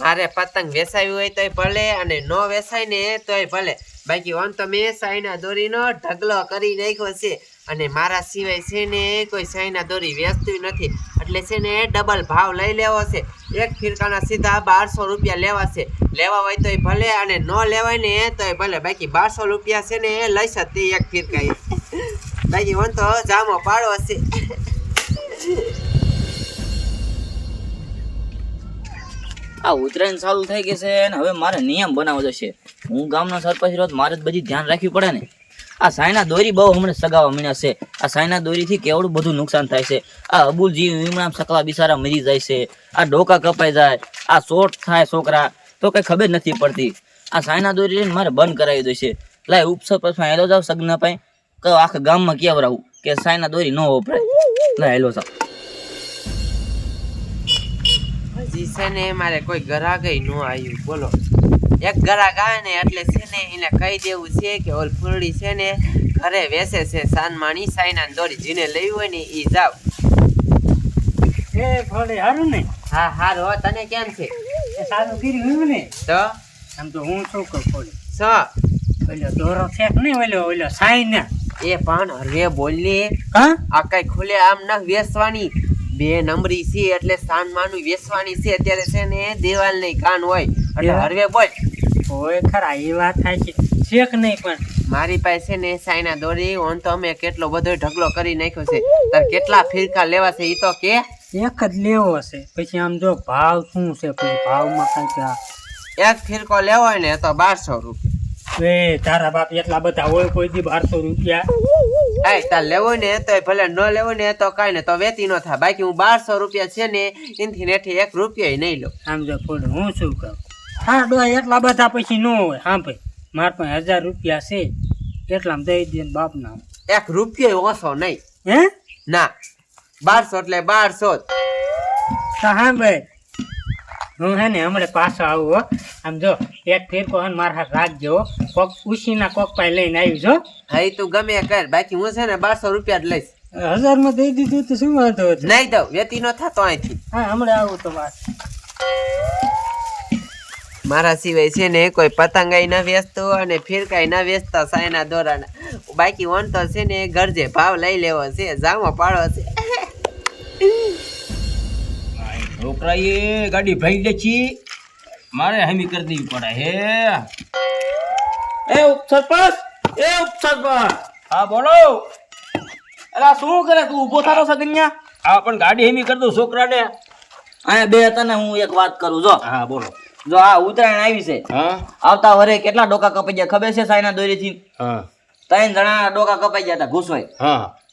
મારે પતંગ વેસાવી હોય તોય ભલે અને ન વેસાય ને તોય ભલે. બાકી ઓમ તો મેં સાઈના દોરીનો ઢગલો કરી નાખ્યો છે અને મારા સિવાય છે ને કોઈ સાઈના દોરી વેચતી નથી. એટલે છે ને ડબલ ભાવ લઈ લેવો છે. એક ફિરકાના સીધા બારસો રૂપિયા લેવા છે. લેવા હોય તોય ભલે અને ન લેવાય ને તોય ભલે. બાકી બારસો રૂપિયા છે ને લઈશ જ તે એક ફિરકા બાકી ઓમ તો જામો પાડો છે. આ ઉત્તરાયણ ચાલુ થઈ ગઈ છે અને હવે મારે નિયમ બનાવવો જશે હું ગામનો સરપંચ રોજ મારે જ બધી ધ્યાન રાખવી પડે ને. આ સાયના દોરી બહુ હમણાં સગાવા મળ્યા છે. આ સાયના દોરીથી કેવડું બધું નુકસાન થાય છે. આ અબુલજી વીમણા સકલા બિસારા મરી જાય છે. આ ડોકા કપાઈ જાય. આ શોર્ટ થાય છોકરા. તો કઈ ખબર નથી પડતી. આ સાયના દોરી મારે બંધ કરાવી દેશે લાય ઉપસરપંચમાં હેલો જાવ સગના પાઈ કહો આખા ગામમાં કેવડાવું કે સાયના દોરી ન વપરાય. લાય હેલો જાવ. હજી છે ને મારે કોઈ ગ્રાહક ન આવ્યું બોલો. એક ગ્રાહક આવે ને એટલે છે ને એને કહી દેવું છે કે ઓલ ફૂલડી છે ને ઘરે વેસે છે સાન માણી સાઈના દોરી જીને લેવી હોય ને એ જાવ. એ હારું ને? હા હારો તને કેમ છે? એ સારું કર્યું ને? તો? આમ તો હું શું કહું સ? ઓલો દોરો છે કે નહીં ઓલો ઓલો સાઈ એ પણ હવે બોલી હા? આ કઈ ખુલે આમ ના વેસવાની. બે નંબરી છે એટલે સાનમાનું વેસવાની છે. અત્યારે છે ને દેવાલ નહીં કાન હોય. એટલે હરવે બોલ. ઓય ખરા એ વાત થાય છે છે નહીં પણ? મારી પાસે છે ને સાયના દોરી ઓન તો અમે કેટલો બધો ઢગલો કરી નાખ્યો છે. તાર કેટલા ફિરકા લેવા છે એ તો કે. એક જ લેવો હશે પછી આમ જો ભાવ શું છે? ભાવમાં કાંઈક આ એક ફિરકો લેવો હોય ને તો બારસો રૂપિયા. એ તારા બાપ એટલા બધા હોય કોઈ દી બારસો રૂપિયા. એ તાર લેવો ને તો ભલે ન લેવો ને તો કાંઈ ને તો વેતી ન થાય. બાકી હું બારસો રૂપિયા છે ને એનથી નેઠી એક રૂપિયા નહીં લો સમજો ફોડ હું શું કહું? હા ડો એટલા બધા પછી ન હોય. હા ભાઈ મારા પાસે હજાર રૂપિયા છે એટલામાં દઈ દે બાપ બાપના. એક રૂપિયો ઓછો નહીં. હે? ના બારસો એટલે બારસો હા ભાઈ હું હે ને હમણાં પાછો આવું હો. આમ જો એક ફેરકો હે મારા હાથ રાખજો. કોક ઉસીના કોક પાય લઈને આવ્યું જો હા તું ગમે કર. બાકી હું છે ને બારસો રૂપિયા જ લઈશ. હજારમાં દઈ દીધું તો શું વાંધો હતો? નહીં દઉં. વેતી ન થતો અહીંથી. હા હમણાં આવું તો વાત. મારા સિવાય છે ને કોઈ પતંગાઈ ના વેચતો અને ફિરકાઈ ન વેચતા સાયના દોરાના. બાકી ઓન તો છે ને ગરજે ભાવ લઈ લેવો છે જામો પાડો છે. છોકરાએ ગાડી ભાઈ દે છી મારે હમી કરી દેવી પડે હે? એ ઉપસરપંચ એ ઉપસરપંચ. હા બોલો. અરે શું કરે? તું ઊભો થારો સગન્યા હા પણ ગાડી હમી કરી દઉં છોકરાને. અહીંયા બે તને હું એક વાત કરું જો. હા બોલો. જો આ ઉત્તરાયણ આવી છે. આવતા વરે કેટલા ડોકા કપાઈ ગયા? ખબર છે સાયના દોરીથી? થી ત્રણ જણા ડોકા કપાઈ ગયા હતા ઘૂસવાય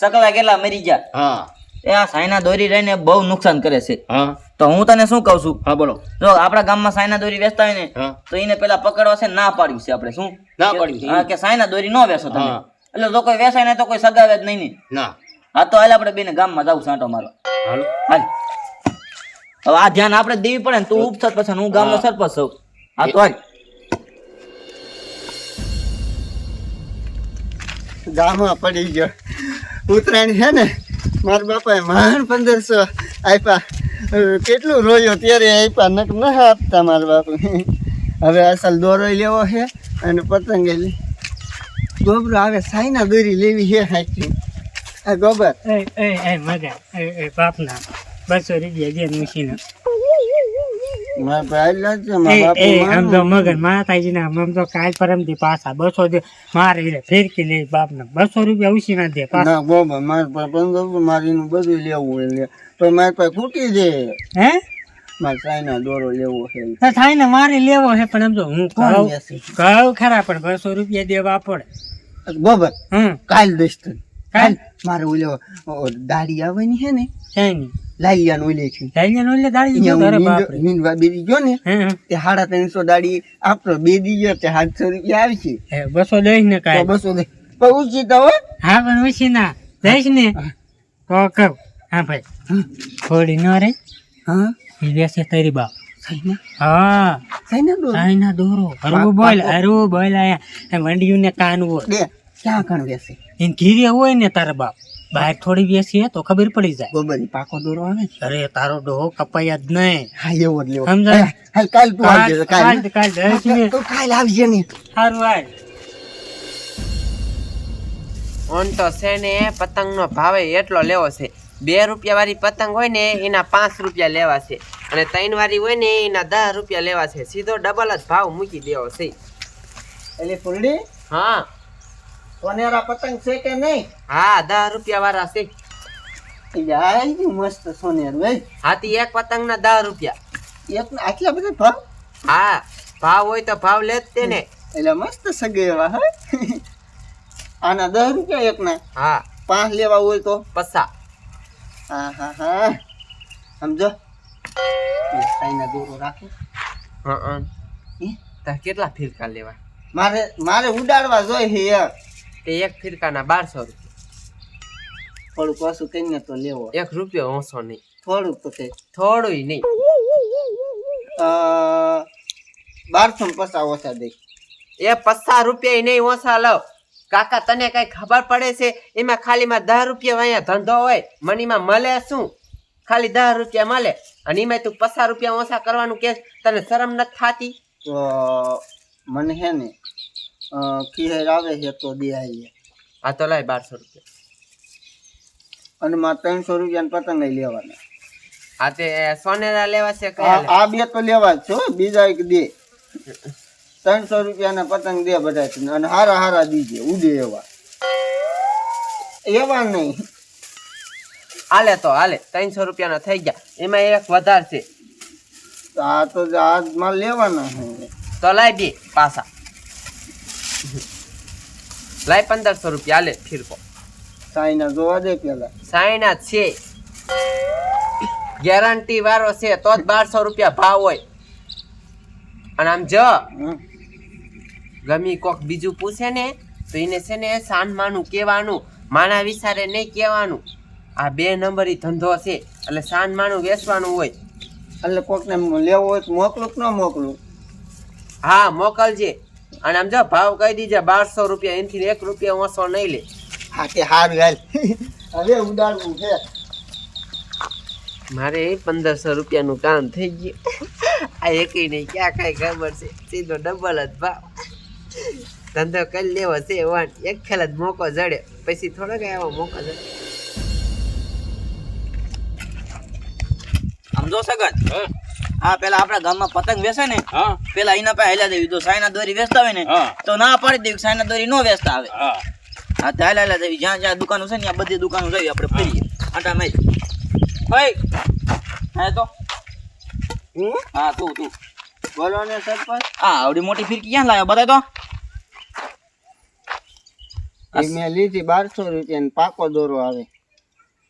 સકલા કેટલા મરી ગયા? હા. એ આ સાયના દોરી રહીને બહુ નુકસાન કરે છે. હા. તો હું તને શું કહું છું? હા બોલો. જો આપણા ગામમાં સાયના દોરી વેચતા હોય ને તો એને પેલા પકડવા છે ના પાડ્યું છે આપણે શું? ના પાડ્યું હા કે સાયના દોરી ન વેચો તમે. એટલે જો કોઈ વેચાય ને તો કોઈ સગાવે જ નહીં ને. ના. હા તો હાલ આપણે બેને ગામમાં જાવ સાંટો મારો હાલો. હાલ. હવે આ ધ્યાન આપણે દેવી પડે ને તું ઉપસરપંચ પછી હું ગામનો. સરપંચ છું હા તો હાલ. ગામમાં પડી ગયો. ઉત્તરાયણ છે ને? મારા બાપાએ મહાન પંદરસો આપ્યા. કેટલું રોયો ત્યારે આપ્યા? નક ન આપતા મારા બાપુ. હવે અસલ દોરો લેવો છે અને પતંગે લે. ગોબરો આવે સાઈના દોરી લેવી છે સાચી આ ગોબર. એ એ મગા એ એ, બાપના. બસો રૂપિયા જે મુસીના મારા ભાઈ લે છે એ મારા એ બાપુ આમ તો માનું. મગન માતાજીના આમ તો કાલ પરમથી પાછા બસો મારે ફેરકી લે બાપના. બસો રૂપિયા ઉસીના દે પાછા. ના ગોબર મારા બધું લેવું લે. તો મારી પાસે ખૂટી દે હે? મારે સાઈના દોરો લેવો છે. તો થાય ને મારે લેવો છે પણ તો હું કહું કહું ખરા પણ બસો રૂપિયા દેવા પડે. ગોબર હમ. કાલ દઈશ કાલ? મારે ઓલો દાઢી આવવાની છે ને? છે નહીં છે. લઈને નો લે દાડી તારે હું મીંડવા બેરી ગયો ને. તે સાડા ત્રણસો દાડી આપડો બે દી ગયો તે સાતસો રૂપિયા આવશે હે બસો દઈશ ને તો કાંઈ બસો દે પણ ઉચી તો હા. પણ ઉછી ના. દઈશ ને. તો કહું હા ભાઈ. થોડી ન રે. હા. બેસે તારી બાપ. સાઈના? હા. સાઈના દો આઈના દોરો. અરુ બોલ અરુ બોલ આયા. મંડિયું ને કાનવો દે ક્યાં કણ બેસે? એને ઘીરે હોય ને તારા બાપ. બહાર થોડી બેસીએ તો ખબર પડી જાય. ગોબરી પાકો દોરો આવે અરે તારો ડોહો કપાય જ નહીં. હા એવો જ લેવો. સમજાય? હાલ કાલ તું આવજે કાલ. કાલ કાલ જય કાલ આવજે ને. સારું આય ઓન તો છે ને પતંગનો ભાવે એટલો લેવો છે. બે રૂપિયા વાળી પતંગ હોય ને એના પાંચ રૂપિયા લેવા છે. અને ત્રણ વાળી હોય ને એના દસ રૂપિયા લેવા છે. સીધો ડબલ જ ભાવ મૂકી દેવો છે. એટલે ફૂલડી? હા. સોનેરા પતંગ છે કે નહીં? હા દસ રૂપિયા વાળા છે. મસ્ત સોનેર ભાઈ હાથી એક પતંગના દસ રૂપિયા. એક આટલા બધા ભાવ? હા ભાવ હોય તો ભાવ લે જ તેને એટલે મસ્ત સગે એવા હા? આના દસ રૂપિયા એકના હા. પાંચ લેવા હોય તો? પસા. હા હા હા. સમજો? સાઈના દોરો રાખો. હા હા. તા કેટલા ફિરકા લેવા? મારે મારે ઉડાડવા જોઈએ યાર. તે એક ફિરકાના બારસો રૂપિયા. થોડુંક ઓછું કરીને તો લેવો. એક રૂપિયો ઓછો નહીં. થોડુંક તો કે. થોડું નહીં. બારસો પચાસ ઓછા દઈ એ પચાસ રૂપિયા નહીં ઓછા લવ કાકા તને કઈ ખબર પડે છે? એમાં ખાલી માં દસ રૂપિયા અહીંયા ધંધો હોય મનીમાં મળે શું? ખાલી દસ રૂપિયા મળે. અને એમાં તું પચાસ રૂપિયા ઓછા કરવાનું કે તને શરમ નથી થાતી? તો મને હે ને ખીહેર આવે છે તો દે આવીએ. હા તો લાય બારસો રૂપિયા. અને મારે ત્રણસો રૂપિયા પતંગ લઈ લેવાના. હા તે સોનેરા લેવા છે આ કયા આ બે તો લેવા છો બીજા એક દે. ત્રણસો રૂપિયાના પતંગ દે બધા અને હારા હારા દીજે ઉડે એવા. એવા નહીં. હાલે તો હાલે ત્રણસો રૂપિયાના થઈ ગયા. એમાં એક વધારે છે. આ તો આ માં લેવાના તો લાવી પાછા. લાય પંદરસો રૂપિયા હાલે ફિરકો સાઈના જોવા દે પેલા. સાયના જ છે. ગેરંટી વાળો છે તો જ બારસો રૂપિયા ભાવ હોય. અને આમ જો ગમી કોક બીજું પૂછે ને તો એને છે ને સાન માનું કહેવાનું માના વિચારે નહીં કહેવાનું. આ બે નંબરી ધંધો છે એટલે સાન માનું વેચવાનું હોય. એટલે કોકને લેવો હોય તો મોકલું કે ન મોકલું? હા મોકલજે. અને આમ જો ભાવ કહી દીજે બારસો રૂપિયા એનથી એક રૂપિયા ઓછો નહીં લે. હા તે હારું હાલ. હવે ઉડાડવું છે. મારે પંદરસો રૂપિયાનું કામ થઈ ગયું. આ એક નહીં ક્યાં કાંઈ ખબર છે. સીધો ડબલ જ ભાવ. ધંધો કરી લેવો છે વાન. એક ખેલ જ મોકો જડે. પછી થોડો કઈ આવો મોકો જડે. આમ જો સગન? હા? પેલા આપણા ગામમાં પતંગ વેચે ને પેલા એના પાસે હેલા દેવી. તો સાયના દોરી વેચતા હોય ને તો ના પાડી દેવી કે સાયના દોરી નો વેચતા આવે. હા. તો હેલા હેલા દેવી. જ્યાં જ્યાં દુકાનો છે ને ત્યાં બધી દુકાનો જઈએ આપણે ફરીએ. આટા મેં ભાઈ. હા તો. હું? હા તું તું. બોલો ને સરપંચ. હા આવડી મોટી ફિરકી ક્યાં લાવ્યો બતાય તો. મેં લીધી બારસો રૂપિયા પાકો દોરો આવે.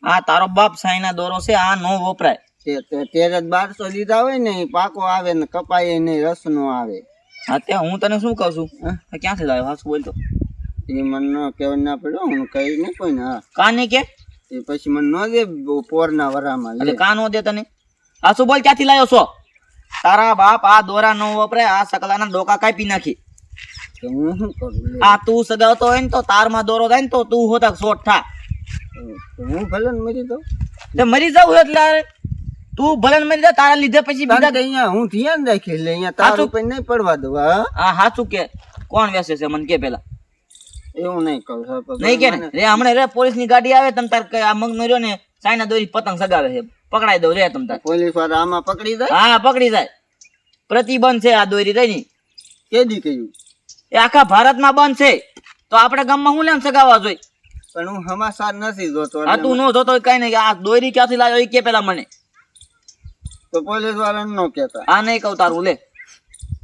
આ તારો બાપ સાયના દોરો છે આ નો વપરાય. તેરે જ બારસો લીધા હોય ને પાકો આવે ને કપાય નહીં રસ નો આવે. હા ત્યાં હું તને શું કહું છું? ક્યાંથી લાવ્યો? હાસુ બોલતો એ મને ન કહેવા ના પડ્યો હું કહી નહીં કોઈ ના કાને કે? એ પછી મને ન દે પોરના વરામાં એટલે કા નો દે તને? હાસુ બોલ ક્યાંથી લાવ્યો છો? તારા બાપ આ દોરા નો વપરાય આ સકલાના ડોકા કાપી નાખી. તો હું શું કરું આ તું સગાવતો હોય ને તો તારમાં દોરો થાય ને તો તું હોતા થા હું ભલે ને મરી જાઉં. એટલે મરી જાવ એટલે તું ભલે ને મરી જા તારા લીધે પછી બીજા અહીંયા હું ધ્યાન રાખી લે અહીંયા તારું. પણ નહીં પડવા દઉં હા? હાચું કે. કોણ વેસે છે મને કે પેલા. એવું નહીં કહું નહીં કે રે હમણાં રે પોલીસની ગાડી આવે તમ તાર આ મગ મર્યો ને સાયના દોરી પતંગ સગાવે છે. પકડાઈ દઉં રે તમ તાર. પોલીસવાળા આમાં પકડી જાય? હા પકડી જાય. પ્રતિબંધ છે આ દોરી રહી ની કેદી કહ્યું? એ આખા ભારતમાં બંધ છે. તો આપણે ગામમાં હું લેમ સગાવા જોઈ પણ હું હમાસાર નથી જોતો આ તું ન જોતો કઈ નહીં આ દોરી ક્યાંથી લાવ્યો એ કે પેલા મને. તો પોલીસ વાળાને ન કહેતા. આ નહીં કહું તારું લે.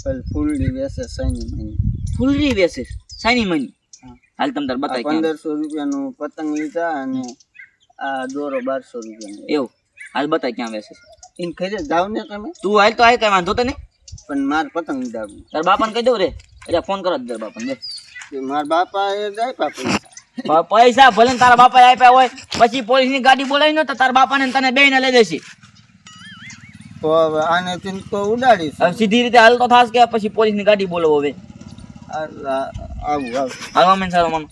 પેલી ફૂલડી વેસે સૈની મહિને ફૂલડી વેસે સાઈની મની? હાલ તમ તાર બતાય પંદરસો પંદરસો રૂપિયાનું પતંગ લીધા અને આ દોરો બારસો રૂપિયાનો એવું? હાલ બતાય ક્યાં વેસે. એમ ખરે જાવ ને તમે. તું હાલ તો આય કઈ વાંધો તો નહીં પણ માર પતંગ લીધા તાર બાપાને કહી દઉં રે. એટલે ફોન કરો તાર બાપાને દે માર બાપા એ જાય પૈસા. પૈસા ભલે તારા બાપાએ આપ્યા હોય પછી પોલીસની ગાડી બોલાવી ને તો તારા બાપાને ને તને બે ને લઈ દેશે તો હવે આને થી તો ઉડાડીશ. હવે સીધી રીતે હાલ તો થાસ કે પછી પોલીસની ગાડી બોલો હવે? આવું આવું. હાલવા મેં સારો મન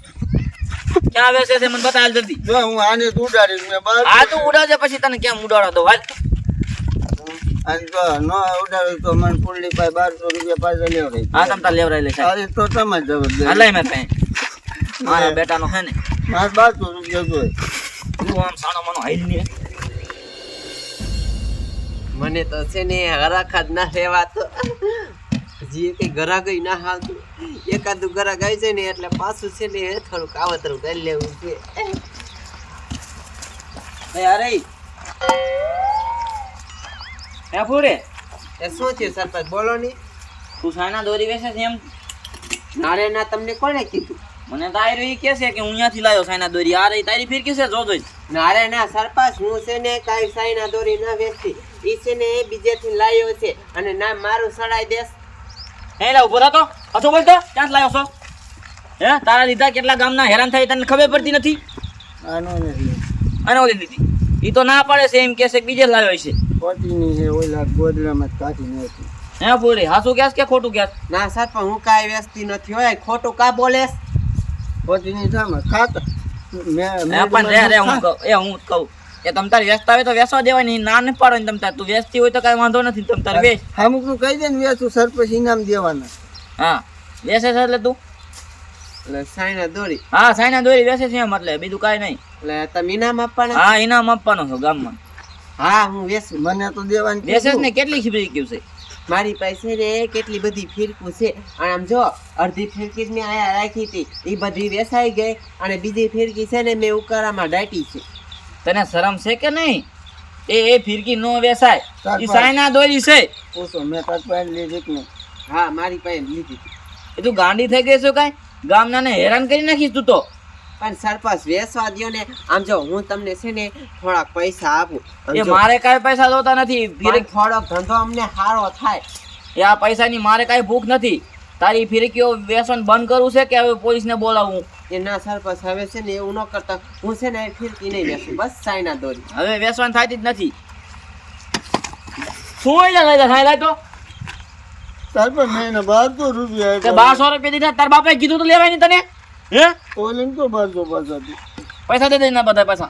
ક્યાં વેસે છે મને બતાવ જલ્દી. જો હું આને ઉડાડીશ મેં બહાર આ તું ઉડાડે પછી તને કેમ ઉડાડો તો હાલ. અને તો ન ઉડાડ્યું તો મને પુલ્લી પાસે બારસો રૂપિયા પાછા લેવડાવી હા તમ તાર લેવરાઈ લે સાહેબ. અરે તો તમે જ મેં કઈ મારા બેટાનો હે ને. મારે બારસો રૂપિયા જોઈએ. તું આમ સાનો મનો હાઈ ને મને તો છે ને હરાખા જ ના રહેવાતો જે કઈ ગરાક ના હાલતું. એકાદું ગરાક આવી જાય ને એટલે પાછું છે ને થોડુંક આવતરું કરી લેવું છે. અરે હે ફૂરે. એ શું છે સરપંચ? બોલો ની. તું સાના દોરી વેસે છે એમ? નારે ના તમને કોને કીધું? મને તો આયરો ઈ કે છે કે હું અહીંયાથી લાવ્યો સાના દોરી. આ રહી તારી ફીર કિસે જો જોઈ. નારે ના સરપંચ હું છે ને કાંઈ સાઈના દોરી ના વેચતી. ઈ છે ને એ બીજેથી લાયો છે. અને ના મારું સડાઈ દેશ હે લા ઊભો તો અછો બોલતો? ક્યાં લાવ્યો છો? હે તારા લીધા કેટલા ગામના હેરાન થાય તને ખબર પડતી નથી? આનો નથી. આનો ઓલી લીધી ઈ તો ના પાડે છે એમ કે છે કે બીજે લાવ્યો છે. ખોટીની છે ઓલા ગોદડામાં જ કાઢીને હતી હે બોલે હાસું કેસ કે ખોટું કેસ ના સરપંચ હું કાંઈ વેચતી નથી. હોય ખોટું કા બોલેસ? ખોટીની થામાં ખાતા. મેં હે પણ રે રે હું કહું એ હું કહું કે તમ તારે વ્યસ્ત આવે તો વેસવા દેવાય નહીં ના ન પાડો તમ તાર. તું વ્યસ્તી હોય તો કઈ વાંધો નથી તમ તારે વેચ અમુકનું કહી દે ને વેચું સરપંચ ઇનામ દેવાના. હા વેસે છે એટલે તું? એટલે સાઈના દોરી. હા સાયના દોરી વેસે છે એમ એટલે બીજું કાંઈ નહીં. એટલે તમે ઇનામ આપવાના? હા ઇનામ આપવાનો છો ગામમાં. હા હું વેચું મને તો દેવાની વેસે ને કેટલી ખીબરી ક્યું છે? મારી પાસે રે કેટલી બધી ફિરકું છે. અને આમ જો અડધી ફિરકી મેં આયા રાખી હતી. એ બધી વેસાઈ ગઈ અને બીજી ફિરકી છે ને મેં ઉકાળામાં દાટી છે. તને શરમ છે કે નહીં? એ એ ફિરકી નો વેસાય. એ સાયના દોરી છે. પૂછો મેં તાર લીધી હતી હા મારી પાસે લીધી. હતી એ તું ગાંડી થઈ ગઈ છો કાંઈ? ગામના ને હેરાન કરી નાખીશ તું તો. પણ સરપંચ વેસવાદીઓ ને આમ જો હું તમને છે ને થોડાક પૈસા આપું. એ મારે કાંઈ પૈસા જોતા નથી. થોડોક ધંધો અમને સારો થાય. એ આ પૈસાની મારે કાંઈ ભૂખ નથી. તારી ફિરકીઓ વેસન બંધ કરવું છે કે હવે પોલીસને બોલાવવું એ ના સરપંચ હવે છે ને એવું ન કરતા. હું છે ને ફિરકી નહીં વેસું બસ સાયના દોરી. હવે વેસવાન થતી જ નથી. શું હોય લઈ થાય તો? તાર પર મેં બારસો રૂપિયા બારસો રૂપિયા દીધા? તાર બાપાએ કીધું તો લેવાય નહીં તને? હે? ઓલીને તો બસ હતી. પૈસા દે દે ના બધા પૈસા.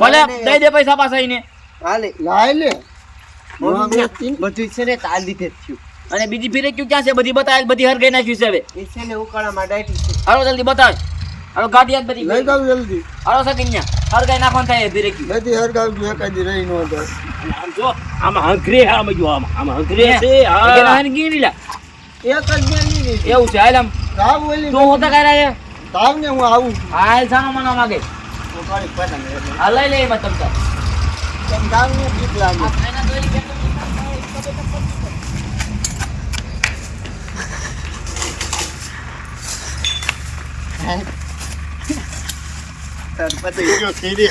ભલે દઈ દે પૈસા પાછા હાલે લાય લે. બધું છે ને તાર લીધે થયું. અને બીજી ફિરકીઓ ક્યાં છે? બધી બતાવે બધી હરગાઈ નાખ્યું છે હવે. એ છે ને ઉકાળામાં દાટી છે. હાલો જલ્દી બતાવ. હાલો ગાડી યાદ બધી. લઈ જાવ જલ્દી. હાલો સકીન હર ગઈ નાખવાનું થાય ફિરકી બધી હરગાવજો એકાદી રહી નો તો આમ જો આમાં હંકરે આમાં જો આમાં આમાં હંકરે છે હા. હા ગીરી લા એક જ લીધી. એવું છે હાલ આમ. રાવ ઓલી તો હોતા કઈ રહ્યા તાવ ને હું આવું હાલ સાનો મનો માગે. હા લઈ લે એમાં તમતા તમ તાવ ને બીક લાગે. તાર પતંગ ગયો ખીરી?